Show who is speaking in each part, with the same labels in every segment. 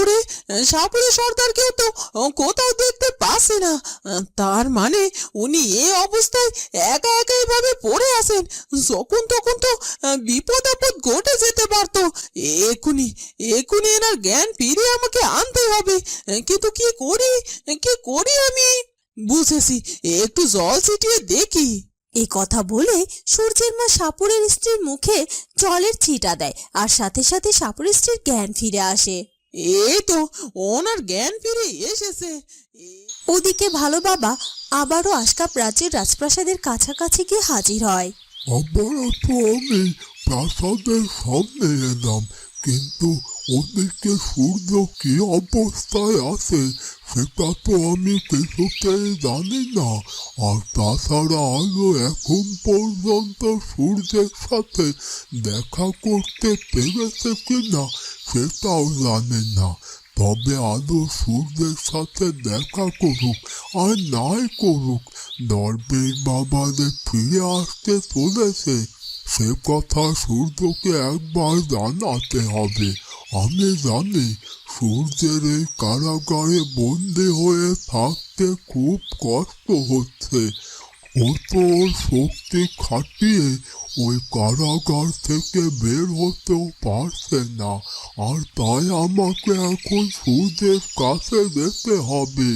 Speaker 1: সাপুরে সাপুরে সর্দারকেও তো কোথাও দেখতে পাচ্ছি না। তার মানে উনি এ অবস্থায় একা একা এভাবে পড়ে আসেন যখন তখন তো বিপদ আপদ ঘটে যেতে পারতো। এক্ষুনি এক্ষুনি এনার জ্ঞান ফিরে আমাকে আনতে হবে। কিন্তু কি করি কি করি আমি? বুঝেছি, একটু জল ছিটিয়ে দেখি।
Speaker 2: এই কথা বলে সূর্যের মা সাপুরের স্ত্রীর মুখে জলের ছিটা দেয়, আর সাথে সাথে সাপুরের স্ত্রীর জ্ঞান ফিরে আসে।
Speaker 1: এই তো ওনার জ্ঞান ফিরে এসেছে। এ-
Speaker 2: ওদিকে ভালো বাবা আবারও আশকা রাজ্যের রাজপ্রাসাদের কাছাকাছি গিয়ে হাজির হয়।
Speaker 3: আবার তো আমি প্রাসাদের সামনে এলাম কিন্তু ওদিকে সূর্য কি অবস্থায় আছে সেটা তো আমি কিছুতেই জানি না। আর তাছাড়া আলো এখন পর্যন্ত সূর্যের সাথে দেখা করতে পেরেছে কিনা সেটাও জানি না। তবে আলো সূর্যের সাথে দেখা করুক আর নাই করুক, দরবেশ বাবারে ফিরে আসতে চলেছে। সে কথা সূর্যকে একবার জানাতে হবে। আমি জানি সূর্যের এই কারাগারে বন্দি হয়ে থাকতে খুব কষ্ট হচ্ছে। ও তো ওর শক্তি খাটিয়ে ওই কারাগার থেকে বের হতেও পারছে না। আর তাই আমাকে এখন সূর্যের কাছে যেতে হবে।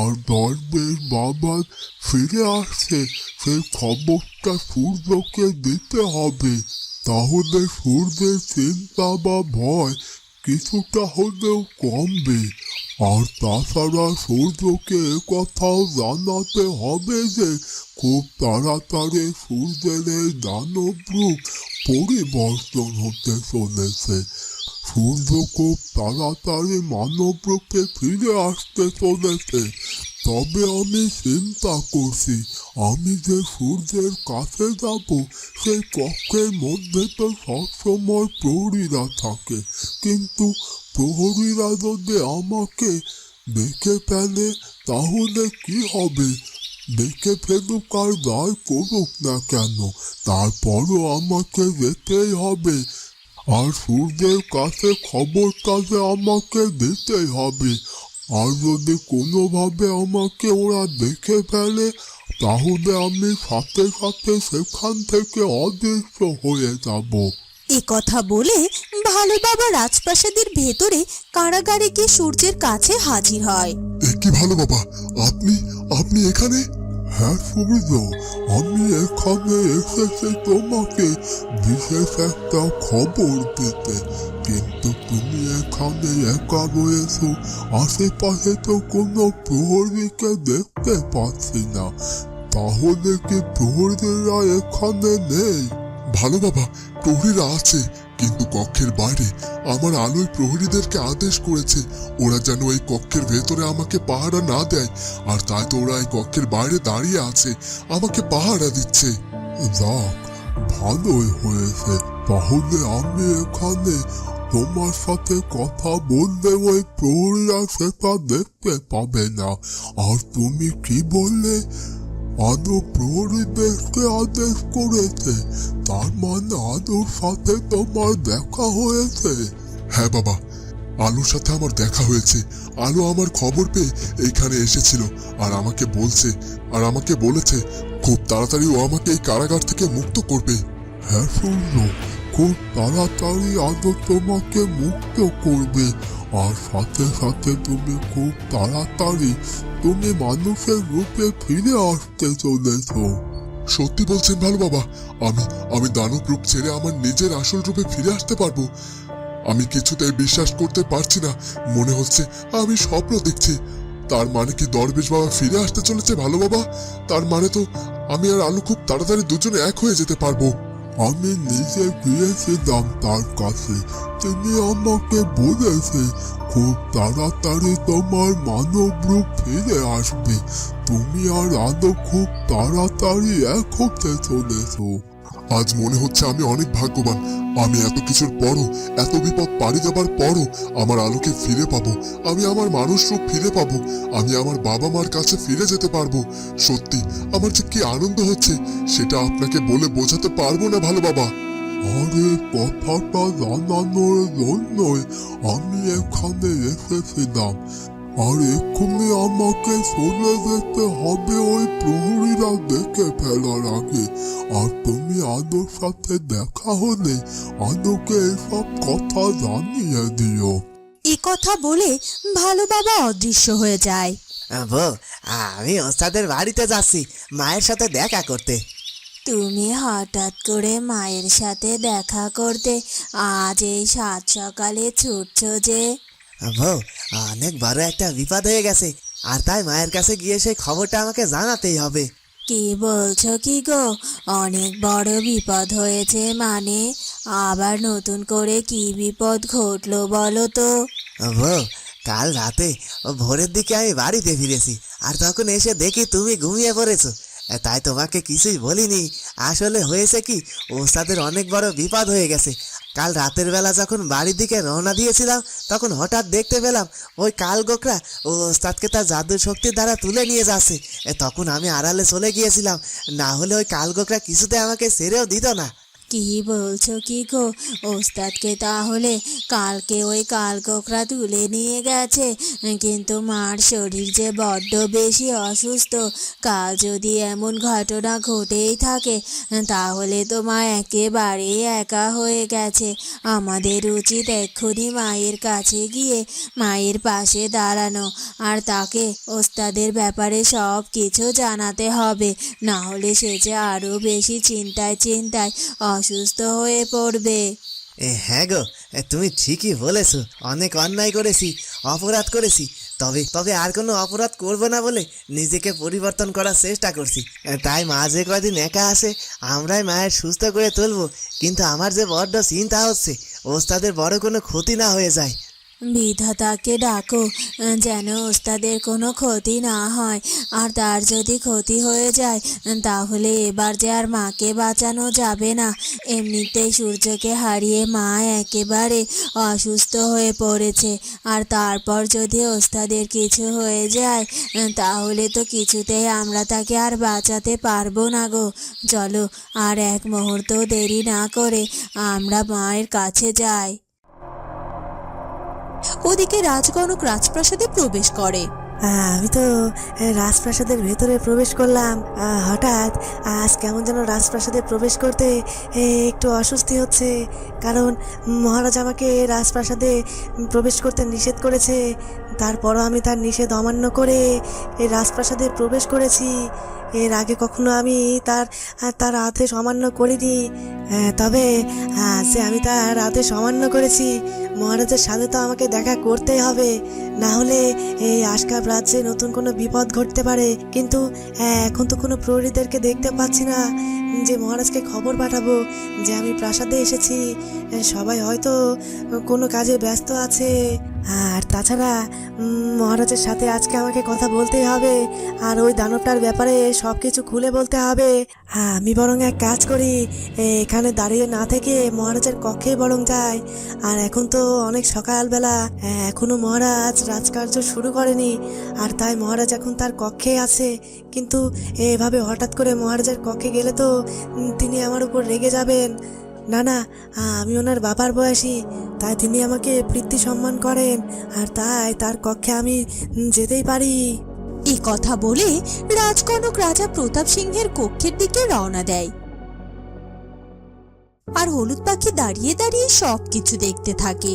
Speaker 3: আর দরবেশ বাবা ফিরে আসছে, সেই খবরটা সূর্যকে দিতে হবে। তাহলে সূর্যের চিন্তা বা ভয় কিছুটা হলেও কমবে। আর তাছাড়া সূর্যকে কথাও জানাতে হবে যে, খুব তাড়াতাড়ি সূর্যের এই দানব রূপ পরিবর্তন হতে চলেছে। সূর্য খুব তাড়াতাড়ি মানব রূপে ফিরে আসতে চলেছে। তবে আমি চিন্তা করছি, আমি যে সূর্যের কাছে যাব, সেই কক্ষের মধ্যে তো সবসময় প্রহরীরা থাকে। কিন্তু প্রহরীরা যদি আমাকে দেখে ফেলে, তাহলে কি হবে? দেখে ফেলুক আর দায় করুক না কেন? তারপরও আমাকে যেতেই হবে। আর সূর্যের কাছে খবরটা যে আমাকে দিতেই হবে। আর যদি কোনোভাবে আমাকে ওরা দেখে ফেলে তাহলে আমি সাথে সাথে সেখান থেকে অদৃশ্য হয়ে যাব।
Speaker 2: এ কথা বলে ভালো বাবা রাজপ্রাসাদের ভেতরে কারাগারে গিয়ে সূর্যের কাছে হাজির হয়।
Speaker 3: এ কি ভালো বাবা? আপনি আপনি এখানে? হ্যাঁ সূর্য আমি এখানে এসেছি তোমাকে বিশেষ একটা খবর দিতে। কিন্তু তুমি এখানে একা রয়েছো, আশেপাশে তো কোনো প্রহরীকে দেখতে পাচ্ছি না। তাহলে কি প্রহরীরা এখানে নেই? ভালো বাবা, প্রহরীরা আছে। কিন্তু কক্ষের বাইরে আমার আলোয় প্রহরীদেরকে আদেশ করেছে, ওরা যেন এই কক্ষের ভেতরে আমাকে পাহারা না দেয়। আর তাই তো ওরা এই কক্ষের বাইরে দাঁড়িয়ে আছে, আমাকে পাহারা দিচ্ছে। ভালোই হয়েছে। তাহলে আমি এখানে তোমার সাথে কথা বললে ওই প্রহরীরা সেটা দেখতে পাবে না। আর তুমি কি বললে? আদৌ প্রহরীদেরকে আদেশ করেছে? তার মানে আদৌর সাথে তোমার দেখা হয়েছে? হ্যাঁ বাবা, আলুর সাথে আমার দেখা হয়েছে। আলো আমার খবর পেয়ে এইখানে এসেছিল আর আমাকে বলছে, আর আমাকে বলেছে, খুব তাড়াতাড়ি ও আমাকে এই কারাগার থেকে মুক্ত করবে। হ্যাঁ সূর্য খুব তাড়াতাড়ি আলো তোমাকে মুক্ত করবে। আর সাথে সাথে তুমি খুব তাড়াতাড়ি তুমি মানুষের রূপে ফিরে আসতে চলেছো। সত্যি বলছেন ভালো বাবা, আমি আমি দানব রূপ ছেড়ে আমার নিজের আসল রূপে ফিরে আসতে পারব। আমি কিছুতেই বিশ্বাস করতে পারছি না, মনে হচ্ছে আমি স্বপ্ন দেখছি। তার মানে কি দরবেশ বাবা ফিরে আসতে চলেছে ভালো বাবা? তার মানে তো আমি আর আলু খুব তাড়াতাড়ি দুজনে এক হয়ে যেতে পারব। আমি নিজে গিয়েছিলাম তার কাছে। তিনি আমাকে বলেছে, খুব তাড়াতাড়ি তোমার মানব রূপ ফিরে আসবে। তুমি আর আদৌ খুব তাড়াতাড়ি এক হতে চলেছো। আজ মনে হচ্ছে আমি অনেক ভাগ্যবান। আমি এত কিছুর পরও, এত বিপদ পাড়ি যাবার পরও আমার আলোকে ফিরে পাবো। আমি আমার মানুষ রূপ ফিরে পাবো। আমি আমার বাবা মার কাছে ফিরে যেতে পারব। সত্যি, আমার যে কি আনন্দ হচ্ছে, সেটা আপনাকে বলে বোঝাতে পারব না, ভালো বাবা। আরে, কথাটা জানানোর জন্যই আমি এখানে এসেছিলাম। আর এক্ষুনি আমাকে চলে যেতে হবে ওই প্রহরীরা দেখে ফেলার আগে। আর তুমি আলোর সাথে দেখা হলে আলোকে এসব কথা জানিয়ে দিও।
Speaker 2: এ কথা বলে ভালো বাবা অদৃশ্য হয়ে যায়।
Speaker 4: বউ আমি ওস্তাদের বাড়িতে যাচ্ছি মায়ের সাথে দেখা করতে।
Speaker 2: তুমি হঠাৎ করে মায়ের সাথে দেখা করতে আজ এই সাত সকালে ছুটছ যে।
Speaker 4: বউ অনেক বড় একটা বিপদ হয়ে গেছে। আর তাই মায়ের কাছে গিয়ে সেই খবরটা আমাকে জানাতেই হবে।
Speaker 2: কি বলছো কি গো? অনেক বড় বিপদ হয়েছে মানে? আবার নতুন করে কি বিপদ ঘটলো বলো তো?
Speaker 4: বউ কাল রাতে ভোরের দিকে আমি বাড়িতে ফিরেছি আর তখন এসে দেখি তুমি ঘুমিয়ে পড়েছো। তাই তোমাকে কিছুই বলিনি। আসলে হয়েছে কি ওস্তাদের অনেক বড় বিপদ হয়ে গেছে। কাল রাতের বেলা যখন বাড়ির দিকে রওনা দিয়েছিলাম, তখন হঠাৎ দেখতে পেলাম ওই কাল গোকরা ও ওস্তাদকে তার জাদুর শক্তির দ্বারা তুলে নিয়ে যাচ্ছে। তখন আমি আড়ালে চলে গিয়েছিলাম। না হলে ওই কাল গোকরা কিছুতে আমাকে সেরেও দিত না।
Speaker 2: কি বলছো কি গো? ওস্তাদকে তাহলে কালকে ওই কালকোকরা তুলে নিয়ে গেছে। কিন্তু মার শরীর যে বড্ড বেশি অসুস্থ। কাল যদি এমন ঘটনা ঘটেই থাকে, তাহলে তো মা একেবারেই একা হয়ে গেছে। আমাদের উচিত এক্ষুনি মায়ের কাছে গিয়ে মায়ের পাশে দাঁড়ানো। আর তাকে ওস্তাদের ব্যাপারে সব কিছু জানাতে হবে। না হলে সে যে আরও বেশি চিন্তায় চিন্তায় অসুস্থ হয়ে পড়বে।
Speaker 4: এ হ্যাঁ গো তুমি ঠিকই বলেছ। অনেক অন্যায় করেছি, অপরাধ করেছি। তবে তবে আর কোনো অপরাধ করব না বলে নিজেকে পরিবর্তন করার চেষ্টা করছি। তাই মা যে কদিন একা আসে আমরাই মায়ের সুস্থ করে তুলবো। কিন্তু আমার যে বড্ড চিন্তা হচ্ছে, ওস্তাদের বড় কোনো ক্ষতি না হয়ে যায়।
Speaker 2: বিধাতাকে ডাকো, যেন ওস্তাদের কোনো ক্ষতি না হয়। আর তার যদি ক্ষতি হয়ে যায়, তাহলে এবার যে আর মাকে বাঁচানো যাবে না। এমনিতেই সূর্যকে হারিয়ে মা একেবারে অসুস্থ হয়ে পড়েছে। আর তারপর যদি ওস্তাদের কিছু হয়ে যায়, তাহলে তো কিছুতেই আমরা তাকে আর বাঁচাতে পারব না গো। চলো, আর এক মুহূর্ত দেরি না করে আমরা মায়ের কাছে যাই। ওদিকে রাজগণক রাজপ্রাসাদে প্রবেশ করে।
Speaker 5: আমি তো রাজপ্রাসাদের ভেতরে প্রবেশ করলাম। হঠাৎ আজ কেমন যেন রাজপ্রাসাদে প্রবেশ করতে একটু অস্বস্তি হচ্ছে। কারণ মহারাজ আমাকে রাজপ্রাসাদে প্রবেশ করতে নিষেধ করেছে। তারপরও আমি তার নিষেধ অমান্য করে এই রাজপ্রাসাদে প্রবেশ করেছি। এর আগে কখনো আমি তার তার আদেশ অমান্য করিনি। তবে আজ যে আমি তার রাতে অমান্য করেছি। মহারাজের সাথে তো আমাকে দেখা করতেই হবে। না হলে এই আশকাপ রাজ্যে নতুন কোনো বিপদ ঘটতে পারে। কিন্তু আহ, এখন তো কোনো প্রহরীদেরকে দেখতে পাচ্ছি না। যে মহারাজকে খবর পাঠাবো যে আমি প্রাসাদে এসেছি। সবাই হয়তো কোনো কাজে ব্যস্ত আছে। আর তাছাড়া মহারাজের সাথে আজকে আমাকে কথা বলতেই হবে। আর ওই দানবটার ব্যাপারে সব কিছু খুলে বলতে হবে। আমি বরং এক কাজ করি। এখানে দাঁড়িয়ে না থেকে মহারাজের কক্ষে বরং যায়। আর এখন তো অনেক সকালবেলা। এখনও মহারাজ রাজকার্য শুরু করেনি। আর তাই মহারাজ এখন তার কক্ষে আছে। কিন্তু এভাবে হঠাৎ করে মহারাজের কক্ষে গেলে তো তিনি আমার উপর রেগে যাবেন। না না, আমি ওনার বাবার বয়সী। তাই তিনি আমাকে প্রীতি সম্মান করেন। আর তাই তার কক্ষে আমি যেতেই পারি।
Speaker 2: এই কথা বলে রাজকনক রাজা প্রতাপ সিংহের কক্ষের দিকে রওনা দেয়। আর হলুদ পাখি দাঁড়িয়ে দাঁড়িয়ে সব কিছু দেখতে থাকে।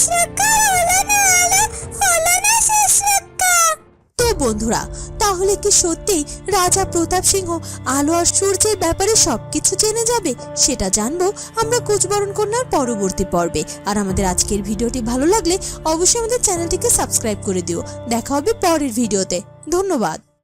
Speaker 6: তার শেষ রক্ষা হলো না আলো হলো না শেষ রক্ষা
Speaker 7: তো বন্ধুরা, তাহলে কি সত্যি রাজা প্রতাপ সিংহ আলো আর সূর্যের ব্যাপারে সবকিছু জেনে যাবে? সেটা জানব আমরা কুচবরণ কন্যার পরবর্তী পর্বে। আর আমাদের আজকের ভিডিওটি ভালো লাগলে অবশ্যই আমাদের চ্যানেলটিকে সাবস্ক্রাইব করে দিও। দেখা হবে পরের ভিডিওতে। ধন্যবাদ।